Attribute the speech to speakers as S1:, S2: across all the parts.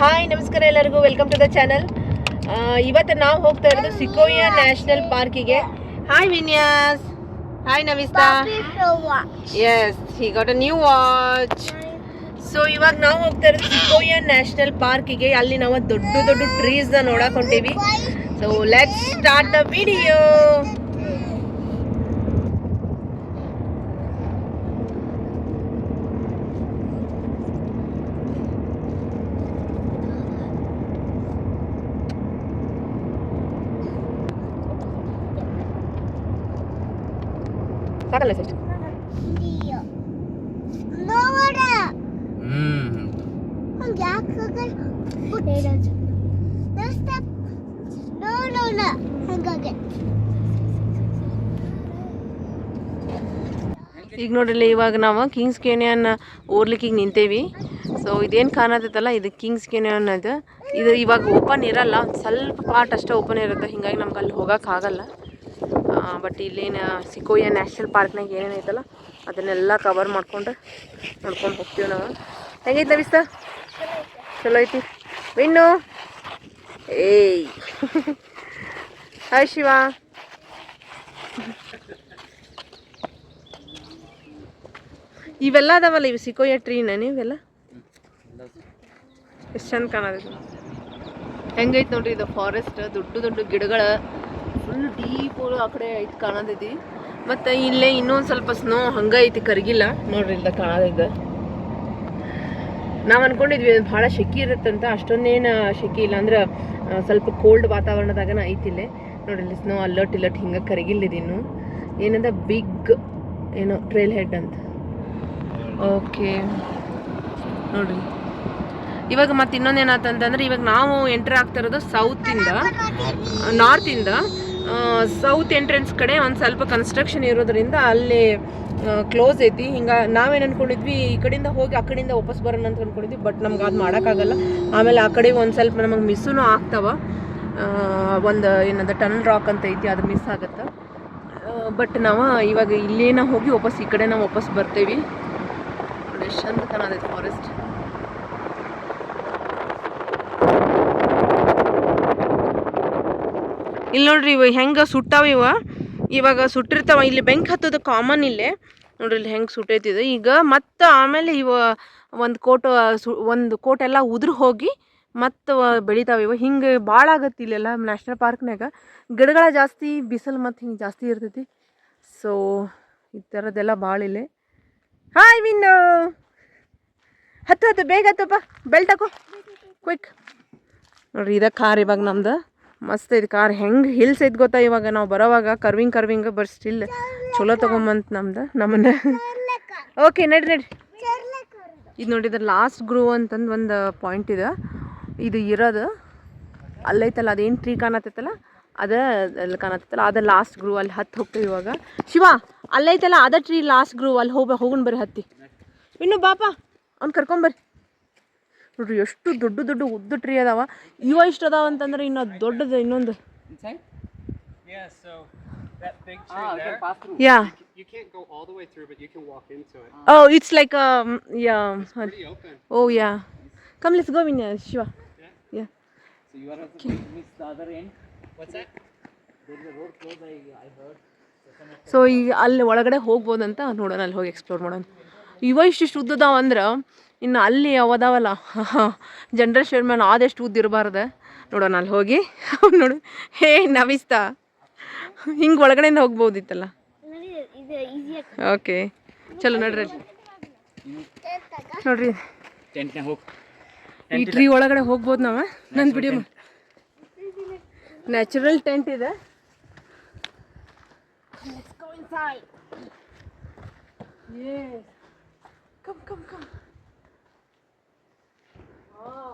S1: Hi ನಮಸ್ಕಾರ ಎಲ್ಲರಿಗೂ. Welcome to the channel ಇವತ್ತು ನಾವು ಹೋಗ್ತಾ ಇರೋದು ಸಿಕೋಯಾ ನ್ಯಾಷನಲ್ ಪಾರ್ಕಿಗೆ hi Vinyas. Hi ನವಿಸ್ತಾ yes he got a new watch so ಇವಾಗ ನಾವು ಹೋಗ್ತಾ ಇರೋದು ಸಿಕೋಯಾ ನ್ಯಾಷನಲ್ ಪಾರ್ಕಿಗೆ ಅಲ್ಲಿ ನಾವು ದೊಡ್ಡ ದೊಡ್ಡ ಟ್ರೀಸ್ ನೋಡಕ್ so let start the video ಸಾಕಲ್ಲ ಸರ್ ಈಗ ನೋಡ್ರಿ ಇವಾಗ ನಾವು ಕಿಂಗ್ಸ್ ಕೆನಿಯನ್ ಓರ್ಲಿಕ್ಕೆ ಈಗ ನಿಂತೇವಿ. ಸೊ ಇದೇನು ಕಾಣತೈತಲ್ಲ ಇದು ಕಿಂಗ್ಸ್ ಕೆನಿಯನ್ ಅದು ಇದು ಇವಾಗ ಓಪನ್ ಇರಲ್ಲ ಒಂದ್ ಸ್ವಲ್ಪ ಪಾರ್ಟ್ ಅಷ್ಟೇ ಓಪನ್ ಇರುತ್ತೆ. ಹಿಂಗಾಗಿ ನಮ್ಗೆ ಅಲ್ಲಿ ಹೋಗೋಕ್ಕಾಗಲ್ಲ ಬಟ್ ಇಲ್ಲೇನು ಸಿಕೋಯ ನ್ಯಾಷನಲ್ ಪಾರ್ಕ್ನಾಗ ಏನೇನೈತಲ್ಲ ಅದನ್ನೆಲ್ಲ ಕವರ್ ಮಾಡ್ಕೊಂಡು ನೋಡ್ಕೊಂಡು ಹೋಗ್ತೀವಿ ನಾವು. ಹೆಂಗೈತೆ ಸರ್ ಚಲೋ ಐತಿ. ವಿನ್ನು ಏಯ್! ಹಾಯ್ ಶಿವ. ಇವೆಲ್ಲ ಅದಾವಲ್ಲ, ಇವು ಸಿಕೋಯ ಟ್ರೀನ ನೀವೆಲ್ಲ? ಎಷ್ಟು ಚಂದ ಕಾಣತೈತಿ ಹೆಂಗೈತೆ ನೋಡ್ರಿ, ಇದು ಫಾರೆಸ್ಟ್ ದೊಡ್ಡ ದೊಡ್ಡ ಗಿಡಗಳ ಫುಲ್ ಡೀಪ್ ಆ ಕಡೆ ಐತಿ ಕಾಣತೈತಿ ಮತ್ತು ಇಲ್ಲೇ ಇನ್ನೊಂದು ಸ್ವಲ್ಪ ಸ್ನೋ ಹಂಗ ಐತಿ ಕರಗಿಲ್ಲ. ನೋಡ್ರಿ ಇಲ್ಲ ಕಾಣತೈತೆ ನಾವು ಅನ್ಕೊಂಡಿದ್ವಿ ಬಹಳ ಶೆಕಿ ಇರುತ್ತಂತ ಅಷ್ಟೊಂದೇನು ಶೆಕಿ ಇಲ್ಲ ಅಂದ್ರೆ ಸ್ವಲ್ಪ ಕೋಲ್ಡ್ ವಾತಾವರಣದಾಗನ ಐತಿ ಇಲ್ಲೇ. ನೋಡ್ರಿ ಇಲ್ಲಿ ಸ್ನೋ ಅಲರ್ಟ್ ಇಲ್ಲಟ್ ಹಿಂಗೆ ಕರಗಿಲ್ಲಿದಿನ್ನು ಏನಂದ ಬಿಗ್ ಏನೋ ಟ್ರೇಲ್ ಹೆಡ್ ಅಂತ. ಓಕೆ ನೋಡ್ರಿ. ಇವಾಗ ಮತ್ತೆ ಇನ್ನೊಂದು ಅಂತಂದ್ರೆ ಇವಾಗ ನಾವು ಎಂಟರ್ ಆಗ್ತಾ ಇರೋದು ನಾರ್ತ್ ನಾರ್ತಿಂದ ಸೌತ್ ಎಂಟ್ರೆನ್ಸ್ ಕಡೆ ಒಂದು ಸ್ವಲ್ಪ ಕನ್ಸ್ಟ್ರಕ್ಷನ್ ಇರೋದ್ರಿಂದ ಅಲ್ಲಿ ಕ್ಲೋಸ್ ಐತಿ. ಹಿಂಗೆ ನಾವೇನು ಅನ್ಕೊಂಡಿದ್ವಿ, ಈ ಕಡೆಯಿಂದ ಹೋಗಿ ಆ ಕಡೆಯಿಂದ ವಾಪಸ್ ಬರೋಣ ಅಂತ ಅನ್ಕೊಂಡಿದ್ವಿ ಬಟ್ ನಮ್ಗೆ ಅದು ಮಾಡೋಕ್ಕಾಗಲ್ಲ. ಆಮೇಲೆ ಆ ಕಡೆ ಒಂದು ಸ್ವಲ್ಪ ನಮಗೆ ಮಿಸ್ಸೂ ಆಗ್ತಾವ. ಒಂದು, ಏನದ ಟನಲ್ ರಾಕ್ ಅಂತ ಐತಿ, ಅದು ಮಿಸ್ ಆಗುತ್ತೆ. ಬಟ್ ನಾವು ಇವಾಗ ಇಲ್ಲೇನ ಹೋಗಿ ವಾಪಸ್ ಈ ಕಡೆ ನಾವು ವಾಪಸ್ ಬರ್ತೇವಿ. ಎಷ್ಟು ಚಂದ ಫಾರೆಸ್ಟ್ ಇಲ್ಲಿ ನೋಡ್ರಿ ಇವ ಹೆಂಗೆ ಸುಟ್ಟಾವ ಇವ. ಇವಾಗ ಸುಟ್ಟಿರ್ತಾವ, ಇಲ್ಲಿ ಬೆಂಕಿ ಹತ್ತದ ಕಾಮನ್ ಇಲ್ಲೇ. ನೋಡ್ರಿ ಇಲ್ಲಿ ಹೆಂಗೆ ಸುಟ್ಟೈತಿದೆ ಈಗ ಮತ್ತೆ ಆಮೇಲೆ ಇವ ಒಂದು ಕೋಟ್, ಸು, ಒಂದು ಕೋಟ್ ಎಲ್ಲ ಉದುರು ಹೋಗಿ ಮತ್ತು ಬೆಳಿತಾವೆ ಇವ. ಹಿಂಗೆ ಭಾಳ ಆಗತ್ತೆ ಇಲ್ಲೆಲ್ಲ ನ್ಯಾಷನಲ್ ಪಾರ್ಕ್ನಾಗ ಗಿಡಗಳ ಜಾಸ್ತಿ, ಬಿಸಿಲು ಮತ್ತು ಹಿಂಗೆ ಜಾಸ್ತಿ ಇರ್ತೈತಿ. ಸೊ ಈ ಥರದ್ದೆಲ್ಲ ಭಾಳ ಇಲ್ಲೇ. ಹಾಯ್ ವಿನ್ ಹತ್ತು ಹತ್ತು, ಬೇಗ ಹತ್ತಪ್ಪ. ಬೆಲ್ಟ್ ಹಾಕೋ. ಕ್ವಿಕ್ ನೋಡ್ರಿ, ಇದ ಕಾರ್ ಇವಾಗ ನಮ್ದು. ಮಸ್ತ್ ಐತಿ ಕಾರ್. ಹೆಂಗೆ ಹಿಲ್ಸ್ ಐತಿ ಗೊತ್ತಾ ಇವಾಗ? ನಾವು ಬರೋವಾಗ ಕರ್ವಿಂಗ್ ಕರ್ವಿಂಗ್ ಬರ್ ಸ್ಟಿಲ್ ಚಲೋ ತೊಗೊಂಬಂತ ನಮ್ದು, ನಮ್ಮನ್ನ. ಓಕೆ ನಡಿ ನಡಿ ಇದು ನೋಡಿದ್ರೆ ಲಾಸ್ಟ್ ಗ್ರೂ ಅಂತಂದು ಒಂದು ಪಾಯಿಂಟ್ ಇದೆ. ಇದು ಇರೋದು. ಅಲ್ಲೈತಲ್ಲ, ಅದೇನು ಟ್ರೀ ಕಾಣತ್ತೈತಲ್ಲ? ಅದ ಅಲ್ಲಿ ಕಾಣತ್ತೈತಲ್ಲ, ಅದ ಲಾಸ್ಟ್ ಗ್ರೂ ಅಲ್ಲಿ ಹತ್ತು ಹೋಗ್ತೀವಿ ಇವಾಗ. ಶಿವ, ಅಲ್ಲೈತಲ್ಲ ಅದ ಟ್ರೀ ಲಾಸ್ಟ್ ಗ್ರೂ ಅಲ್ಲಿ ಹೋಗ ಹೋಗೋಣ ಬರ್ರಿ ಹತ್ತಿ. ಇನ್ನು ಬಾಪ, ಅವ್ನು ಕರ್ಕೊಂಬರ್ರಿ. ನೋಡ್ರಿ ಎಷ್ಟು ದೊಡ್ಡ ದೊಡ್ಡ ಉದ್ದ ಟ್ರೀ ಅದಾವ. ಇವ ಇಷ್ಟ ಅದಾವ ಅಂತಂದ್ರೆ ಇನ್ನ ದೊಡ್ಡದ ಇನ್ನೊಂದು. Yeah oh it's like yeah oh yeah come let's go yeah
S2: Shiva
S1: so ಈ ಅಲ್ಲಿ ಒಳಗಡೆ ಹೋಗ್ಬೋದಂತ ನೋಡೋಣ ಅಲ್ಲಿ ಹೋಗಿ ಎಕ್ಸ್ಪ್ಲೋರ್ ಮಾಡೋಣ. ಇವ ಇಷ್ಟು ಇಷ್ಟು ಉದ್ದದಾವ ಅಂದ್ರೆ ಇನ್ನು ಅಲ್ಲಿ ಅವದಾವಲ್ಲ ಜನರಲ್ ಶೇರ್ಮನ್ ಆದಷ್ಟು ಉದ್ದ ಇರಬಾರ್ದು. ನೋಡೋಣ ಅಲ್ಲಿ ಹೋಗಿ. ನೋಡು. ಹೇ ನವಿಸ್ತಾ. ಹಿಂಗೆ ಒಳಗಡೆಯಿಂದ ಹೋಗ್ಬೋದಿತ್ತಲ್ಲ? ಓಕೆ. ಚಲೋ ನೋಡ್ರಿ. ಅಲ್ಲಿ. ನೋಡ್ರಿ. ಈ ಟ್ರೀ ಒಳಗಡೆ ಹೋಗ್ಬೋದು ನಾವು? ನನ್ನ ವಿಡಿಯೋ ನ್ಯಾಚುರಲ್ ಟೆಂಟ್ ಇದೆ. Yes. Come, come, come. Wow.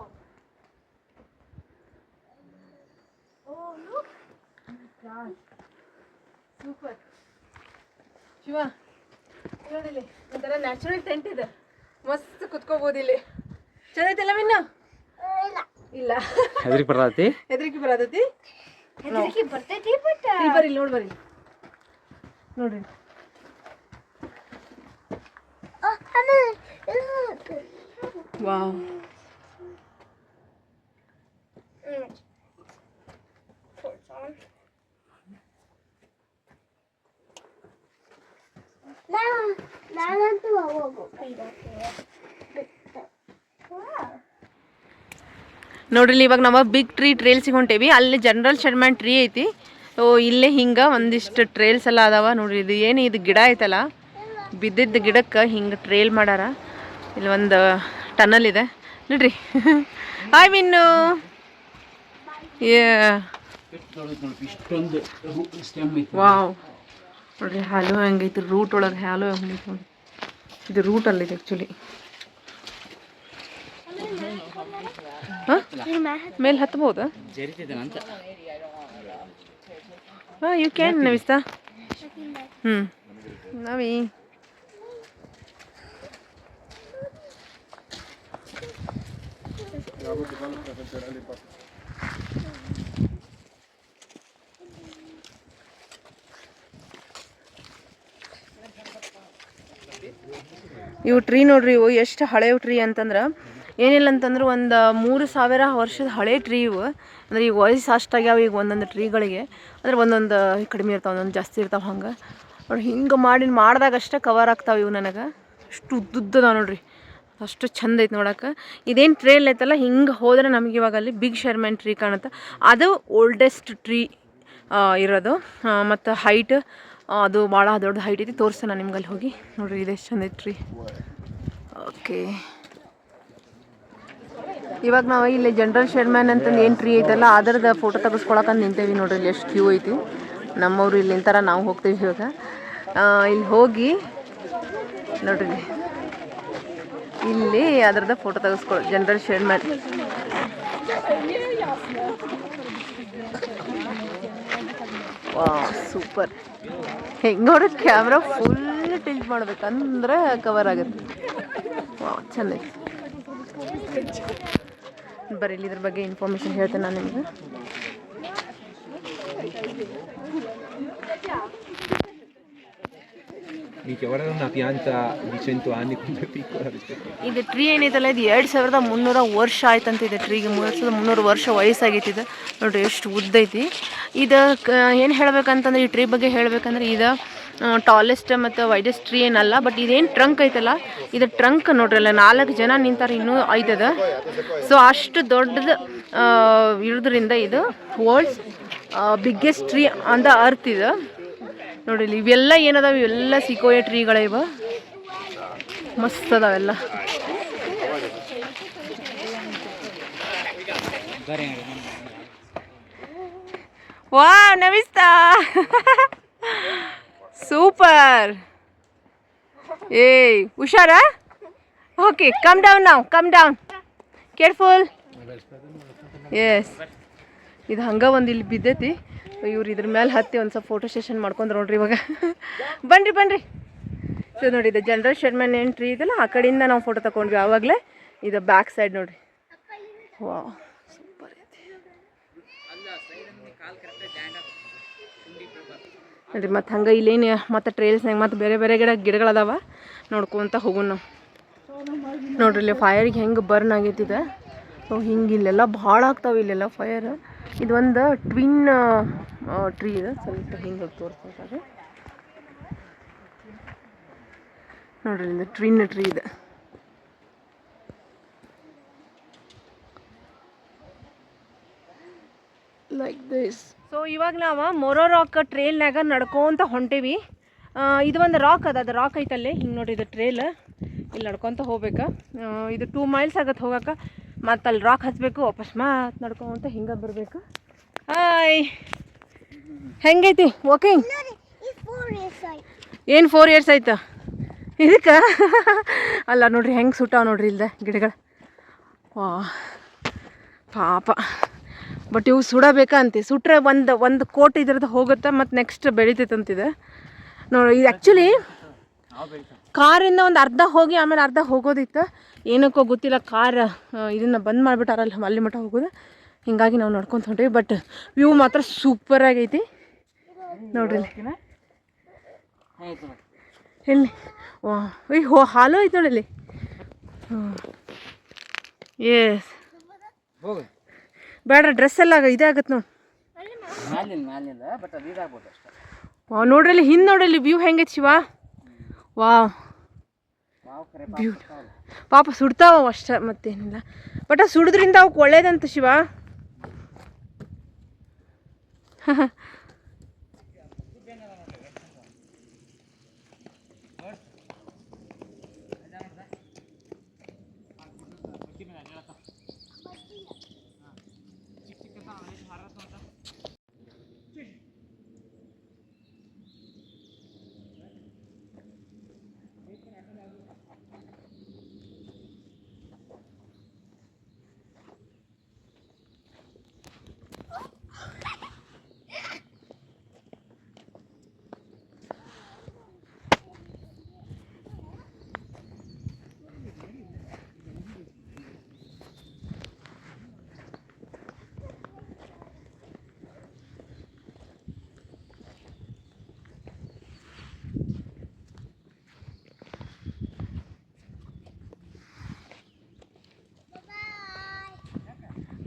S1: Oh, look. Gosh. Super. Shiva ನೋಡಿಲ್ಲಿ ಒಂಥರ ನ್ಯಾಚುರಲ್ ಟೆಂಟ್ ಇದೆ. ಮಸ್ತ್ ಕುತ್ಕೋಬಹುದು ಇಲ್ಲಿ. ಚೆನ್ನಾಯ್ತಲ್ಲ ಮಿನ್ನ? ಇಲ್ಲ.
S2: ಹೆದರಿಕೆ ಬರತೈತಿ
S1: ಹೆದರಿಕೆ ಬರತೈತಿ ಇಲ್ಲಿ ಬರ್ರಿ ಇಲ್ಲಿ ನೋಡಿ ಬರ್ರಿ. ನೋಡ್ರಿ. Wow On. Now, now do a little bit. Here. ನೋಡ್ರಿ ಇವಾಗ ನಾವು ಬಿಗ್ ಟ್ರೀ ಟ್ರೇಲ್ ಹೊಂಟೇವಿ. ಅಲ್ಲಿ ಜನರಲ್ ಶರ್ಮನ್ ಟ್ರೀ ಐತಿ. ಓ ಇಲ್ಲೇ ಹಿಂಗೆ ಒಂದಿಷ್ಟು ಟ್ರೇಲ್ಸ್ ಎಲ್ಲ ಅದಾವ ನೋಡ್ರಿ. ಇದು ಏನು ಇದು ಗಿಡ ಐತಲ್ಲ? ಬಿದ್ದಿದ್ದ ಗಿಡಕ್ಕೆ ಹಿಂಗೆ ಟ್ರೇಲ್ ಮಾಡಾರ. ಇಲ್ಲಿ ಒಂದು ಟನಲ್ ಇದೆ. ನೋಡ್ರಿ. ಹಾಯ್ ಮಿನ್ನು ವಾವ್ ನೋಡ್ರಿ ಹಾಲು ಹೆಂಗೈತಿ? ರೂಟ್ ಒಳಗೆ ಹಾಲು ಹೆಂಗೈತಿ ನೋಡಿ. ಇದು ರೂಟ್ ಅಲ್ಲಿದೆ ಆ್ಯಕ್ಚುಲಿ ಮೇಲೆ ಹತ್ಬೋದಾ? ಹಾಂ ಯು ಕ್ಯಾನ್ ನವಿಸ್ತಾ ಹ್ಞೂ ನವಿ. ಇವು ಟ್ರೀ ನೋಡ್ರಿ, ಇವು ಎಷ್ಟು ಹಳೆ ಟ್ರೀ ಅಂತಂದ್ರೆ, ಏನಿಲ್ಲ ಅಂತಂದ್ರೆ ಒಂದು ಮೂರು ಸಾವಿರ ವರ್ಷದ ಹಳೆ ಟ್ರೀ ಇವು. ಅಂದ್ರೆ ಈಗ ವಯಸ್ಸು ಅಷ್ಟಾಗ್ಯಾವ ಈಗ ಒಂದೊಂದು ಟ್ರೀಗಳಿಗೆ ಅಂದ್ರೆ ಒಂದೊಂದು ಕಡಿಮೆ ಇರ್ತಾವೆ, ಒಂದೊಂದು ಜಾಸ್ತಿ ಇರ್ತಾವೆ ಹಂಗೆ. ನೋಡಿ ಹಿಂಗೆ ಮಾಡಿ ಮಾಡಿದಾಗ ಅಷ್ಟೇ ಕವರ್ ಆಗ್ತಾವೆ ಇವು ನನಗೆ. ಅಷ್ಟು ಉದ್ದುದ್ದದ ನೋಡ್ರಿ. ಅಷ್ಟು ಚಂದ ಐತೆ ನೋಡೋಕೆ. ಇದೇನು ಟ್ರೇಲ್ ಐತಲ್ಲ, ಹಿಂಗೆ ಹೋದ್ರೆ ನಮಗೆ ಇವಾಗ ಅಲ್ಲಿ ಬಿಗ್ ಶರ್ಮನ್ ಟ್ರೀ ಕಾಣುತ್ತೆ. ಅದು ಓಲ್ಡೆಸ್ಟ್ ಟ್ರೀ ಇರೋದು. ಮತ್ತು ಹೈಟ್ ಅದು ಭಾಳ ದೊಡ್ಡ ಹೈಟ್ ಐತಿ. ತೋರಿಸ ನಿಮ್ಗೆ ಅಲ್ಲಿ ಹೋಗಿ. ನೋಡ್ರಿ ಎಷ್ಟು ಚಂದ ಐತ್ರಿ. ಓಕೆ. ಇವಾಗ ನಾವು ಇಲ್ಲಿ ಜನರಲ್ ಶರ್ಮನ್ ಅಂತಂದು ಏನು ಟ್ರೀ ಐತಲ್ಲ, ಅದರದ ಫೋಟೋ ತೆಗೆಸ್ಕೊಳಕಂತ ನಿಂತೇವಿ ನೋಡ್ರಿ. ಇಲ್ಲಿ ಎಷ್ಟು ಕ್ಯೂ ಐತಿ. ನಮ್ಮವ್ರು ಇಲ್ಲಿ ನಿಂತಾರ ನಾವು ಹೋಗ್ತೀವಿ ಇವಾಗ. ಇಲ್ಲಿ ಹೋಗಿ ನೋಡ್ರಿ. ಇಲ್ಲಿ. ಅದರದ ಫೋಟೋ ತೆಗೆಸ್ಕೊಳ ಜನರಲ್ ಶರ್ಮನ್ ವಾ ಸೂಪರ್. ಹೆಂಗೆ ನೋಡ್ರಿ ಕ್ಯಾಮ್ರಾ ಫುಲ್ ಟಿಲ್ಟ್ ಮಾಡ್ಬೇಕಂದ್ರೆ ಕವರ್ ಆಗುತ್ತೆ. ವಾ ಚಂದ ಐತಿ. ಬರೀ ಇದ್ರ ಬಗ್ಗೆ ಇನ್ಫಾರ್ಮೇಷನ್ ಹೇಳ್ತೇನೆ ನಾನು ನಿಮ್ಗೆ.
S3: Mica, guarda ಒಂದು di 100 anni
S1: ಇದು ಟ್ರೀ ಏನೈತಲ್ಲ ಇದು ಎರಡು ಸಾವಿರದ ಮುನ್ನೂರ ವರ್ಷ ಆಯ್ತಂತ ಇದೆ ಟ್ರೀಗೆ ಮೂರು ಸಾವಿರದ ಮುನ್ನೂರು ವರ್ಷ ವಯಸ್ಸಾಗೈತಿ ಇದು ನೋಡ್ರಿ ಎಷ್ಟು ಉದ್ದ ಐತಿ. ಇದು ಏನು ಹೇಳ್ಬೇಕಂತಂದ್ರೆ ಈ ಟ್ರೀ ಬಗ್ಗೆ ಹೇಳ್ಬೇಕಂದ್ರೆ ಇದು ಟಾಲೆಸ್ಟ್ ಮತ್ತು ವೈಡೆಸ್ಟ್ ಟ್ರೀ ಏನಲ್ಲ ಬಟ್ ಇದೇನು ಟ್ರಂಕ್ ಐತಲ್ಲ ಇದು ಟ್ರಂಕ್ ನೋಡ್ರಿ ಅಲ್ಲ ನಾಲ್ಕು ಜನ ನಿಂತಾರೆ ಇನ್ನೂ ಐತದ ಸೊ ಅಷ್ಟು ದೊಡ್ಡದು ಇರೋದ್ರಿಂದ ಇದು world's biggest tree the earth ಇದು. ಇಲ್ಲಿ ಇವೆಲ್ಲ ಏನದಾವ? ಇವೆಲ್ಲ ಸಿಕೋಯ ಟ್ರೀಗಳ ಇವ. ಮಸ್ತ್ ಅದಾವೆಲ್ಲ ವಾ ಸೂಪರ್. ಏಯ್, ಹುಷಾರಾ? ಓಕೆ ಕಮ್ ಡೌನ್ ನಾವು ಕಮ್ ಡೌನ್ ಕೇರ್ಫುಲ್ ಎಸ್ ಇದು ಹಂಗೆ ಒಂದು ಇಲ್ಲಿ ಬಿದ್ದೈತಿ. ಇವ್ರು ಇದ್ರ ಮೇಲೆ ಹತ್ತಿ ಒಂದು ಸ್ವಲ್ಪ ಫೋಟೋ ಸೆಷನ್ ಮಾಡ್ಕೊಂಡ್ರು ನೋಡ್ರಿ ಇವಾಗ. ಬನ್ರಿ ಬನ್ರಿ. ಸೊ ನೋಡಿ, ಇದು ಜನರಲ್ ಶರ್ಮನ್ ಎಂಟ್ರಿ ಇದೆಲ್ಲ, ಆ ಕಡೆಯಿಂದ ನಾವು ಫೋಟೋ ತಗೊಂಡ್ವಿ ಆವಾಗಲೇ ಇದು ಬ್ಯಾಕ್ ಸೈಡ್ ನೋಡ್ರಿ. ವಾ ಸೂಪರ್ ಐತಿ. ನೋಡ್ರಿ, ಮತ್ತು ಹಂಗೆ ಇಲ್ಲೇನು, ಮತ್ತು ಟ್ರೇಲ್ಸ್ನಾಗ ಮತ್ತು ಬೇರೆ ಬೇರೆ ಗಿಡ ಗಿಡಗಳದಾವ. ನೋಡ್ಕೊತ ಹೋಗೋಣ ನಾವು. ನೋಡ್ರಿ, ಇಲ್ಲಿ ಫೈರಿಗೆ ಹೆಂಗೆ ಬರ್ನ್ ಆಗೈತಿದೆ ಇದು. ಸೊ ಹಿಂಗೆ ಇಲ್ಲೆಲ್ಲ ಭಾಳ ಆಗ್ತಾವೆ ಇಲ್ಲೆಲ್ಲ ಫೈರ್ ಇದು ಒಂದು ಟ್ವಿನ್ ಟ್ರೀ ಇದೆ. ಸ್ವಲ್ಪ ಹಿಂಗೆ ತೋರಿಸ್ಬೇಕಾದ್ರೆ. ನೋಡ್ರಿ ಇದು ಟ್ವಿನ್ ಟ್ರೀ ಇದೆ. ಲೈಕ್ ದಿಸ್ ಸೊ ಇವಾಗ ನಾವು ಮೊರೋ ರಾಕ್ ಟ್ರೇಲ್ನಾಗ ನಡ್ಕೊತ ಹೊಂಟೇವಿ. ಇದು ಒಂದು ರಾಕ್ ಅದ, ಅದು ರಾಕ್ ಐತಲ್ಲಿ. ಹಿಂಗೆ ನೋಡಿ ಇದು ಟ್ರೇಲ್ ಇಲ್ಲಿ ನಡ್ಕೊಂತ ಹೋಗ್ಬೇಕು. ಇದು ಟೂ ಮೈಲ್ಸ್ ಆಗತ್ತೆ ಹೋಗಕ್ಕೆ ಮತ್ತು ಅಲ್ಲಿ ರಾಕ್ ಹಚ್ಚಬೇಕು ವಾಪಸ್ ಮಾತು ನಡ್ಕೊಂತ ಹಿಂಗೆ ಬರಬೇಕು. ಹಾಯ್. ಹೆಂಗೈತಿ? ವಾಕಿಂಗ್ ಏನು ಫೋರ್ ಇಯರ್ಸ್ ಆಯ್ತು? ಇದಕ್ಕೆ? ಅಲ್ಲ ನೋಡ್ರಿ, ಹೆಂಗೆ ಸುಟ್ಟಾವ ನೋಡ್ರಿ ಇಲ್ದೆ ಗಿಡಗಳು. ವಾ. ಪಾಪ. ಬಟ್ ಇವು ಸುಡಬೇಕಂತೆ ಸುಟ್ರೆ ಒಂದು ಒಂದು ಕೋಟ್ ಇದ್ರದ್ದು ಹೋಗುತ್ತೆ ಮತ್ತು ನೆಕ್ಸ್ಟ್ ಬೆಳಿತೈತೆ ಅಂತಿದೆ ನೋಡಿ, ಇದು ಆ್ಯಕ್ಚುಲಿ ಕಾರಿಂದ ಒಂದು ಅರ್ಧ ಹೋಗಿ ಆಮೇಲೆ ಅರ್ಧ ಹೋಗೋದಿತ್ತು. ಏನಕ್ಕೋ ಗೊತ್ತಿಲ್ಲ ಕಾರ್ ಇದನ್ನು ಬಂದ್ ಮಾಡಿಬಿಟ್ಟಾರಲ್ಲ ಅಲ್ಲಿ ಮಟ್ಟ ಹೋಗೋದು. ಹಿಂಗಾಗಿ ನಾವು ನೋಡ್ಕೊಂತ ಹೊಂಟೀವಿ. ಬಟ್ ವ್ಯೂ ಮಾತ್ರ ಸೂಪರ್ ಆಗೈತಿ. ನೋಡ್ರಿ. ಎಲ್ಲಿ? ಈ ಹೋ ಹಾಲು ಐತೆ ನೋಡಿ ಇಲ್ಲಿ. ಎಸ್ ಬೇಡ ಡ್ರೆಸ್ ಎಲ್ಲ ಇದೇ ಆಗತ್ತೆ ನೋಡಿ. ನೋಡ್ರಿ ಹಿಂದೆ ನೋಡ್ರಿ ವ್ಯೂ ಹೆಂಗೈತಿ ಶಿವ? ವಾ
S2: ಬ್ಯೂಟಿ
S1: ಪಾಪ ಸುಡ್ತಾವ. ಅಷ್ಟೇ ಮತ್ತೇನಿಲ್ಲ. ಬಟ್ ಸುಡಿದ್ರಿಂದ ಅವಕ್ಕೆ ಒಳ್ಳೇದಂತ ಶಿವ.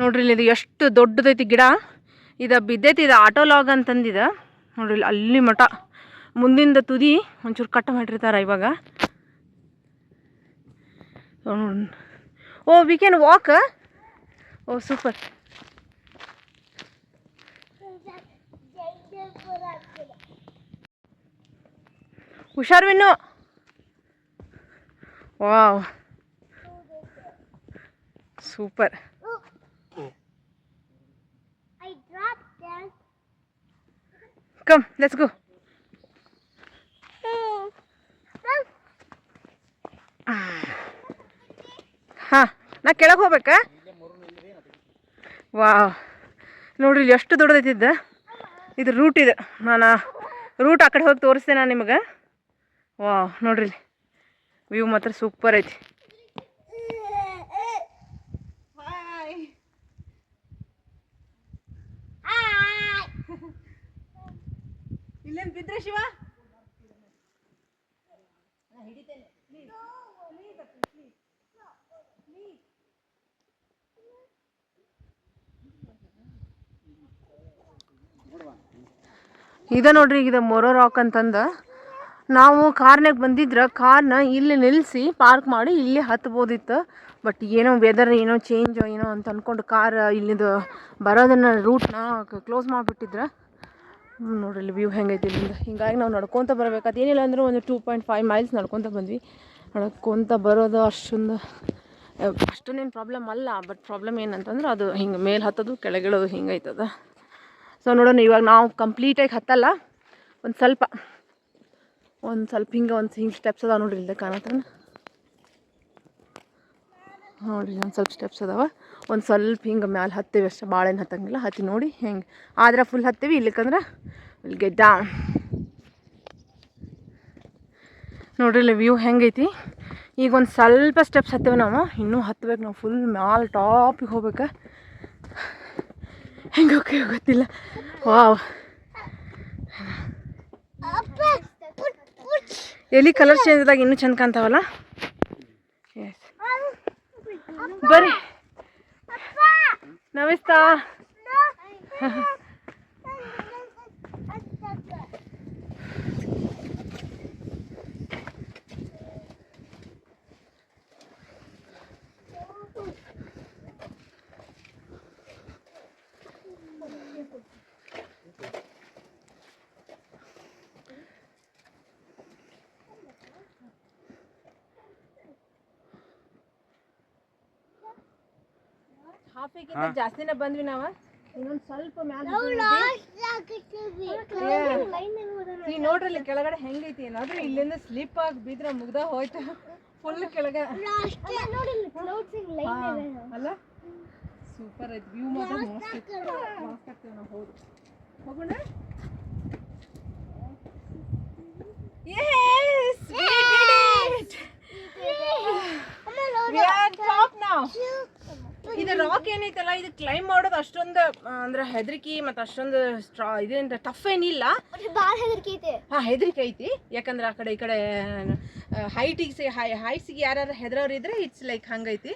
S1: ನೋಡ್ರಿ ಇಲ್ಲಿ ಇದು ಎಷ್ಟು ದೊಡ್ಡದೈತಿ ಗಿಡ. ಇದು ಬಿದ್ದೈತಿ, ಇದು ಆಟೋ ಲಾಗ್ ಅಂತಂದಿದ. ನೋಡ್ರಿ ಇಲ್ಲಿ ಅಲ್ಲಿ ಮಠ. ಮುಂದಿಂದ ತುದಿ ಒಂಚೂರು ಕಟ್ ಮಾಡಿರ್ತಾರೆ ಇವಾಗ. Oh we can walk oh super ಹುಷಾರ್ Vinnu. Wow. Super. Come let's go ಹಾ, ನಾ ಕೆಳಗೆ ಹೋಗ್ಬೇಕಾ? ವಾವ್. ನೋಡ್ರಿ, ಇಲ್ಲಿ ಎಷ್ಟು ದೊಡ್ಡದೈತಿದ್ದ ಇದು. ರೂಟ್ ಇದು. ನಾನು ರೂಟ್ ಆ ಕಡೆ ಹೋಗಿ ತೋರಿಸ್ತೇನೆ ನಾನು ನಿಮಗೆ. ವಾವ್, ನೋಡ್ರಿ ವ್ಯೂ ಮಾತ್ರ ಸೂಪರ್ ಐತಿ. ಬಿದ್ರೆ ಶಿವ? ಇದ ನೋಡ್ರಿ ಈಗ ಮೊರೋ ರಾಕ್ ಅಂತಂದ. ನಾವು ಕಾರ್ನಾಗ ಬಂದಿದ್ರ, ಕಾರ್ನ ಇಲ್ಲಿ ನಿಲ್ಲಿಸಿ ಪಾರ್ಕ್ ಮಾಡಿ ಇಲ್ಲಿ ಹತ್ಬೋದಿತ್ತು. ಬಟ್ ಏನೋ ವೆದರ್ ಏನೋ ಚೇಂಜ್ ಏನೋ ಅಂತ ಅಂದ್ಕೊಂಡು ಕಾರ್ ಇಲ್ಲಿದು ಬರೋದನ್ನ ರೂಟ್ನ ಕ್ಲೋಸ್ ಮಾಡಿಬಿಟ್ಟಿದ್ರೆ. ನೋಡ್ರಿ ವ್ಯೂ ಹೆಂಗೈತಿ ಇಲ್ಲಿಂದ. ಹಿಂಗಾಗಿ ನಾವು ನಡ್ಕೊತ ಬರ್ಬೇಕು ಏನಿಲ್ಲ ಅಂದ್ರೆ ಒಂದು ಟೂ ಪಾಯಿಂಟ್ ಫೈವ್ ಮೈಲ್ಸ್ ನಡ್ಕೊತ ಬಂದ್ವಿ. ನಡ್ಕೊತ ಬರೋದು ಅಷ್ಟೊಂದು, ಅಷ್ಟೊಂದೇನು ಪ್ರಾಬ್ಲಮ್ ಅಲ್ಲ ಬಟ್ ಪ್ರಾಬ್ಲಮ್ ಏನಂತಂದ್ರೆ ಅದು ಹಿಂಗೆ ಮೇಲೆ ಹತ್ತೋದು, ಕೆಳಗಿಳೋದು ಹಿಂಗೈತದ. ಸೊ ನೋಡೋಣ, ಇವಾಗ ನಾವು ಕಂಪ್ಲೀಟಾಗಿ ಹತ್ತಲ್ಲ. ಒಂದು ಸ್ವಲ್ಪ ಒಂದು ಸ್ವಲ್ಪ ಹಿಂಗೆ ಒಂದು ಹಿಂಗೆ ಸ್ಟೆಪ್ಸ್ ಅದಾವ ನೋಡ್ರಿ ಇಲ್ಲದೆ ಕಾಣತ್ತ ನೋಡ್ರಿ ಒಂದು ಸ್ವಲ್ಪ ಸ್ಟೆಪ್ಸ್ ಅದಾವ. ಒಂದು ಸ್ವಲ್ಪ ಹಿಂಗೆ ಮ್ಯಾಲೆ ಹತ್ತೇವೆ ಅಷ್ಟೇ ಭಾಳ ಏನು ಹತ್ತಂಗಿಲ್ಲ. ಹತ್ತಿ ನೋಡಿ ಹೆಂಗೆ. ಆದ್ರೆ ಫುಲ್ ಹತ್ತೇವಿ ಇಲ್ಲಿಕಂದ್ರೆ ಇಲ್ಲಿ ಗೆಟ್ ಡೌನ್ ನೋಡ್ರಿ ಇಲ್ಲಿ ವ್ಯೂ ಹೆಂಗೈತಿ. ಈಗ ಒಂದು ಸ್ವಲ್ಪ ಸ್ಟೆಪ್ಸ್ ಹತ್ತೇವೆ ನಾವು. ಇನ್ನೂ ಹತ್ಬೇಕು ನಾವು. ಫುಲ್ ಮ್ಯಾಲೆ ಟಾಪಿಗೆ ಹೋಗ್ಬೇಕು. ಹೆಂಗೆ ಹೋಗಿ ಗೊತ್ತಿಲ್ಲ. ವಾವ್. ಎಲ್ಲಿ ಕಲರ್ ಚೇಂಜ್ ಆದಾಗ ಇನ್ನೂ ಚೆಂದ ಕಾಣ್ತಾವಲ್ಲ ಎಸ್ ಬರ್ರಿ ನಮಸ್ತಾ ಹಾಫಿಗಿಂತ ಜಾಸ್ತಿನೇ ಬಂದ್ವಿ ನಾವು ಇನ್ನೊಂದು ಸ್ವಲ್ಪ ಮ್ಯಾಲೆ ಈಗ ನೋಡ್ರಿ ಇಲ್ಲಿ ಕೆಳಗಡೆ ಹೆಂಗೈತಿ ಏನಾದ್ರೂ ಇಲ್ಲಿಂದ ಸ್ಲಿಪ್ ಆಗಿ ಬಿದ್ರೆ ಮುಗ್ದ ಹೋಯ್ತು ಫುಲ್ ಕೆಳಗೆ ಹಾ, ಅಲ್ಲ ಸೂಪರ್ ಐತಿ ವ್ಯೂ ಮಾತ್ರ ಮಸ್ತ್ ಐತಿ. ಮಸ್ತ್ ಆಗ್ತೇವೆ ನಾವು ಹೋಗಿ ಹೋಗೋಣ Yes, we did it. We are top now. ಇದು ರಾಕ್ ಏನೈತಲ್ಲ ಇದು ಕ್ಲೈಮ್ ಮಾಡೋದು ಅಷ್ಟೊಂದು ಅಂದ್ರೆ ಹೆದರಿಕೆ ಮತ್ತೆ ಅಷ್ಟೊಂದು ಸ್ಟ್ರಾ ಇದೇನು ಟಫ್ ಏನಿಲ್ಲ.
S4: ಭಾಳ ಹೆದರಿಕೆ ಐತಿ.
S1: ಹಾ ಹೆದರಿಕೆ ಐತಿ. ಯಾಕಂದ್ರೆ ಆ ಕಡೆ ಈ ಕಡೆ ಹೈಟಿಗೆ ಹೈ ಹೈಟ್ಸಿಗೆ ಯಾರು ಹೆದರೋರು ಇದ್ರೆ ಇಟ್ಸ್ ಲೈಕ್ ಹಂಗೈತಿ.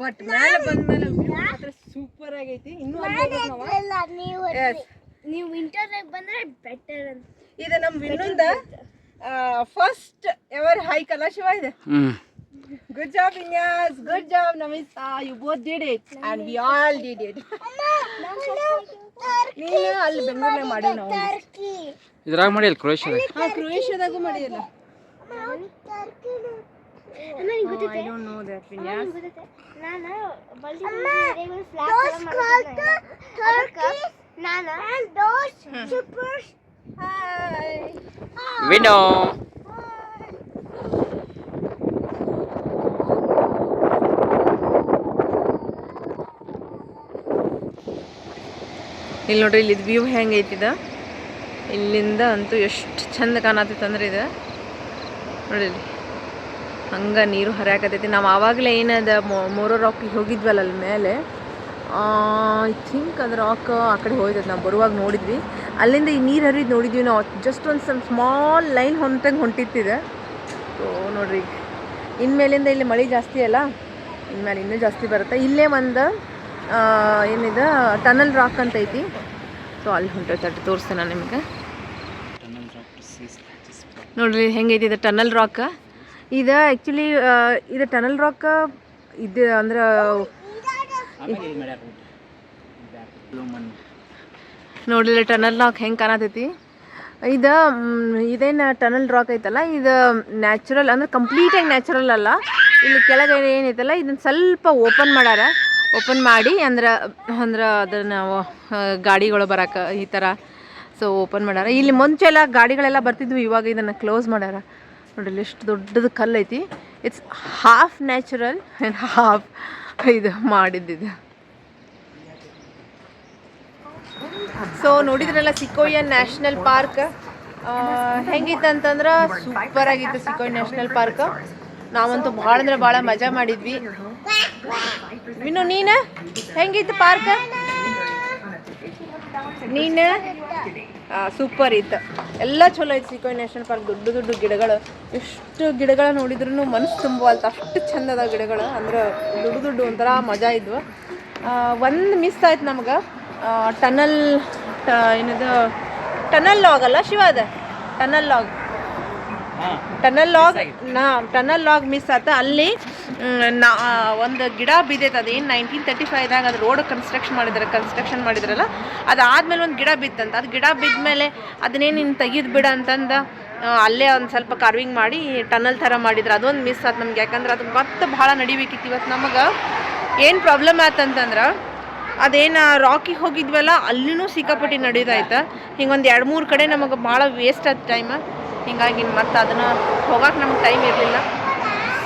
S1: ಬಟ್ ಮೇಲೆ ಬಂದ್ಮೇಲೆ ಮಾತ್ರ ಸೂಪರ್ ಆಗೈತಿ. ಇನ್ನೂ ನಾವು.
S4: ನೀವು ಬಂದ್ರೆ ಬೆಟರ್ ಅಂತ.
S1: ಇದು ನಮ್ಮ ಇನ್ನೊಂದು ಫಸ್ಟ್ ಎವರ್ ಹೈಕ್ ಅಲ್ಲ ಶಿವ ಇದೆ.
S2: ಹ್ಞೂ
S1: good job Vinyas good job Namita you did it. And we all did it. ನೀನು ಅಲ್ಲಿ ಬೆಂಗಳೂರಿನಾಗ ಮಾಡಿ ನಾವು.
S2: ಇದ್ರಾಗ ಮಾಡಿ ಅಲ್ಲಿ ಕ್ರೋಷಿಯಾದಾಗ
S1: ಹಾ ಕ್ರೊಯೇಷಿಯಾದಾಗೂ ಮಾಡಿಯಲ್ಲ. I don't know that Vinyas
S4: ನಾನು ನಾನು? ದೋಸ್ ಸೂಪರ್
S2: ವಿನೋ
S1: ಇಲ್ಲಿ ನೋಡ್ರಿ ಇಲ್ಲಿ ವ್ಯೂ ಹೆಂಗೆ ಐತಿದ ಇಲ್ಲಿಂದ ಅಂತೂ ಎಷ್ಟು ಚಂದ ಕಾಣತೈತೆ ಅಂದ್ರೆ ಇದು. ನೋಡ್ರಿ ಹಂಗೆ ನೀರು ಹರಿಯಾಕತೈತಿ. ನಾವು ಆವಾಗಲೇ ಏನದ ಮೋರೋ ರಾಕಿಗೆ ಹೋಗಿದ್ವಲ್ಲ ಅಲ್ಲಿ ಮೇಲೆ? ಐ ಥಿಂಕ್ ಅದು ರಾಕ್ ಆ ಕಡೆ ಹೋಯ್ತೈತೆ ನಾವು. ಬರುವಾಗ ನೋಡಿದ್ವಿ. ಅಲ್ಲಿಂದ ಈ ನೀರು ಹರಿದು ನೋಡಿದ್ವಿ ನಾವು. ಜಸ್ಟ್ ಒಂದು ಸ್ವಲ್ಪ ಸ್ಮಾಲ್ ಲೈನ್ ಹೊಂಟಂಗೆ ಹೊಂಟಿತ್ತಿದೆ. ಸೊ ನೋಡ್ರಿ ಇನ್ಮೇಲಿಂದ ಇಲ್ಲಿ ಮಳೆ ಜಾಸ್ತಿ ಅಲ್ಲ? ಇನ್ಮೇಲೆ ಇನ್ನೂ ಜಾಸ್ತಿ ಬರುತ್ತೆ. ಇಲ್ಲೇ ಒಂದು ಏನಿದೆ? ಟನಲ್ ರಾಕ್ ಅಂತ ಐತಿ. ಸೊ ಅಲ್ಲಿ ಹೊಂಟೈತೆ ತೋರಿಸ್ತೇನೆ ನಿಮ್ಗೆ. ನೋಡ್ರಿ ಹೆಂಗೈತಿ ಇದು ಟನಲ್ ರಾಕ್ ಇದು ಆ್ಯಕ್ಚುಲಿ ಇದು ಟನಲ್ ರಾಕ್ ಇದು ಅಂದ್ರೆ
S2: ಮಣ್ಣು
S1: ಟನಲ್ ರಾಕ್ ಹೆಂಗೆ ಕಾಣತೈತಿ. ಇದು ಇದೇನು ಟನಲ್ ರಾಕ್ ಐತಲ್ಲ, ಇದು ನ್ಯಾಚುರಲ್ ಅಂದ್ರೆ ಕಂಪ್ಲೀಟಾಗಿ ನ್ಯಾಚುರಲ್ ಅಲ್ಲ. ಇಲ್ಲಿ ಕೆಳಗೆ ಏನೈತಲ್ಲ ಇದನ್ನ ಸ್ವಲ್ಪ ಓಪನ್ ಮಾಡ್ಯಾರ ಓಪನ್ ಮಾಡಿ ಅಂದ್ರೆ ಅಂದ್ರೆ ಅದನ್ನು ಗಾಡಿಗಳು ಬರಕ್ಕೆ ಈ ಥರ ಸೊ ಓಪನ್ ಮಾಡ್ಯಾರ. ಇಲ್ಲಿ ಮುಂಚೆಲ್ಲ ಗಾಡಿಗಳೆಲ್ಲ ಬರ್ತಿದ್ವು, ಇವಾಗ ಇದನ್ನು ಕ್ಲೋಸ್ ಮಾಡ್ಯಾರ. ನೋಡಿ ಎಷ್ಟು ದೊಡ್ಡದು ಕಲ್ಲು ಐತಿ. It's half natural and half ಇದು ಮಾಡಿದ್ದಿದೆ. ಸೊ ನೋಡಿದ್ರಲ್ಲ ಸಿಕೋಯನ್ ನ್ಯಾಷನಲ್ ಪಾರ್ಕ್ ಹೆಂಗಿತ್ತು ಅಂತಂದ್ರೆ ಸೂಪರ್ ಆಗಿತ್ತು ಸಿಕೋಯನ್ ನ್ಯಾಷನಲ್ ಪಾರ್ಕ್ ನಾವಂತೂ ಭಾಳ ಅಂದ್ರೆ ಭಾಳ ಮಜಾ ಮಾಡಿದ್ವಿ. ಇನ್ನು ನೀನು? ಹೆಂಗಿತ್ತು ಪಾರ್ಕ್ ನೀನು? ಸೂಪರ್ ಇತ್ತು. ಎಲ್ಲ ಚಲೋ ಐತೆ ಸಿಕೋಯ್ ನ್ಯಾಷನಲ್ ಪಾರ್ಕ್. ದೊಡ್ಡ ದೊಡ್ಡ ಗಿಡಗಳು. ಎಷ್ಟು ಗಿಡಗಳ ನೋಡಿದ್ರು ಮನಸ್ಸು ತುಂಬುವಲ್ತು. ಅಷ್ಟು ಚಂದ ಗಿಡಗಳು. ಅಂದ್ರೆ ದೊಡ್ಡ ದೊಡ್ಡ ಒಂಥರ ಮಜಾ ಇದ್ವು. ಒಂದು ಮಿಸ್ ಆಯ್ತು ನಮ್ಗೆ. ಟನಲ್ ಏನದು? ಟನಲ್ ಲಾಗ್ ಅಲ್ಲ ಶಿವ ಅದ? ಟನಲ್ ಲಾಗ್ ಟನಲ್ ಲಾಗ್ ನಾ ಟನಲ್ ಲಾಗ್ ಮಿಸ್ ಆತ. ಅಲ್ಲಿ ನಾ ಒಂದು ಗಿಡ ಬಿದ್ದೈತೆ ಅದೇನು ನೈನ್ಟೀನ್ ತರ್ಟಿ ಫೈವ್ದಾಗ ಅದು ರೋಡ್ ಕನ್ಸ್ಟ್ರಕ್ಷನ್ ಮಾಡಿದ್ದಾರೆ ಕನ್ಸ್ಟ್ರಕ್ಷನ್ ಮಾಡಿದ್ರಲ್ಲ. ಅದಾದ್ಮೇಲೆ ಒಂದು ಗಿಡ ಬಿತ್ತಂತ. ಅದು ಗಿಡ ಬಿದ್ದ ಮೇಲೆ ಅದನ್ನೇನು ನೀನು ತೆಗೆದು ಬಿಡ ಅಂತಂದು ಅಲ್ಲೇ ಒಂದು ಸ್ವಲ್ಪ ಕಾರ್ವಿಂಗ್ ಮಾಡಿ ಟನಲ್ ಥರ ಮಾಡಿದ್ರು. ಅದೊಂದು ಮಿಸ್ ಆಯ್ತು ನಮ್ಗೆ. ಯಾಕಂದ್ರೆ ಅದು ಮತ್ತೆ ಭಾಳ ನಡಿಬೇಕಿತ್ತು. ಇವತ್ತು ನಮಗೆ ಏನು ಪ್ರಾಬ್ಲಮ್ ಆಯ್ತಂತಂದ್ರೆ ಅದೇನು ರಾಕಿಗೆ ಹೋಗಿದ್ವಲ್ಲ ಅಲ್ಲಿನೂ ಸಿಕ್ಕಾಪಟ್ಟಿ ನಡೀತಾಯ್ತು ಹಿಂಗೆ ಒಂದು ಎರಡು ಮೂರು ಕಡೆ ನಮಗೆ ಭಾಳ ವೇಸ್ಟ್ ಆಯ್ತು ಟೈಮ್ ಹಿಂಗಾಗಿ ಮತ್ತೆ ಅದನ್ನು ಹೋಗಕ್ಕೆ ನಮ್ಗೆ ಟೈಮ್ ಇರಲಿಲ್ಲ.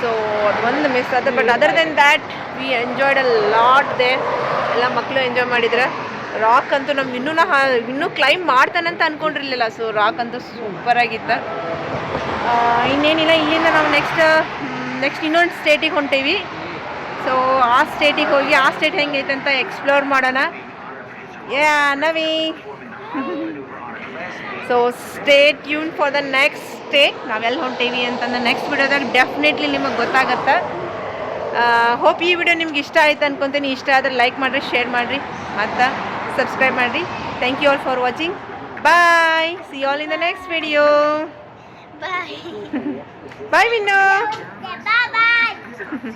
S1: ಸೊ ಅದೊಂದು ಮಿಸ್ ಆಯ್ತು but other then that we enjoyed a lot they ಎಲ್ಲ ಮಕ್ಕಳು ಎಂಜಾಯ್ ಮಾಡಿದ್ರೆ. ರಾಕ್ ಅಂತೂ ನಮ್ಗೆ ಇನ್ನೂ ನಾ ಇನ್ನೂ ಕ್ಲೈಮ್ ಮಾಡ್ತಾನಂತ ಅನ್ಕೊಂಡಿರ್ಲಿಲ್ಲ. ಸೊ ರಾಕ್ ಅಂತೂ ಸೂಪರಾಗಿತ್ತು ಇನ್ನೇನಿಲ್ಲ. ಇಲ್ಲಿಂದ ನಾವು ನೆಕ್ಸ್ಟ್ ನೆಕ್ಸ್ಟ್ ಇನ್ನೊಂದು ಸ್ಟೇಟಿಗೆ ಹೊಂಟೀವಿ. ಸೊ ಆ ಸ್ಟೇಟಿಗೆ ಹೋಗಿ ಆ ಸ್ಟೇಟ್ ಹೆಂಗೈತೆ ಅಂತ ಎಕ್ಸ್ಪ್ಲೋರ್ ಮಾಡೋಣ. ಏ Navi. So stay tune for the next state ನಾವೆಲ್ಲ ಹೊಂಟೀವಿ ಅಂತಂದ್ರೆ ನೆಕ್ಸ್ಟ್ ವಿಡಿಯೋದಾಗ ಡೆಫಿನೆಟ್ಲಿ ನಿಮಗೆ ಗೊತ್ತಾಗತ್ತೆ. ಹೋಪ್ ಈ ವಿಡಿಯೋ ನಿಮ್ಗೆ ಇಷ್ಟ ಆಯ್ತು ಅನ್ಕೊತೀನಿ. ಇಷ್ಟ ಆದರೆ ಲೈಕ್ ಮಾಡಿರಿ ಶೇರ್ ಮಾಡಿರಿ ಮತ್ತು ಸಬ್ಸ್ಕ್ರೈಬ್ ಮಾಡಿರಿ. Thank you all for watching bye see all in the next video
S4: bye
S1: bye win
S4: Bye bye.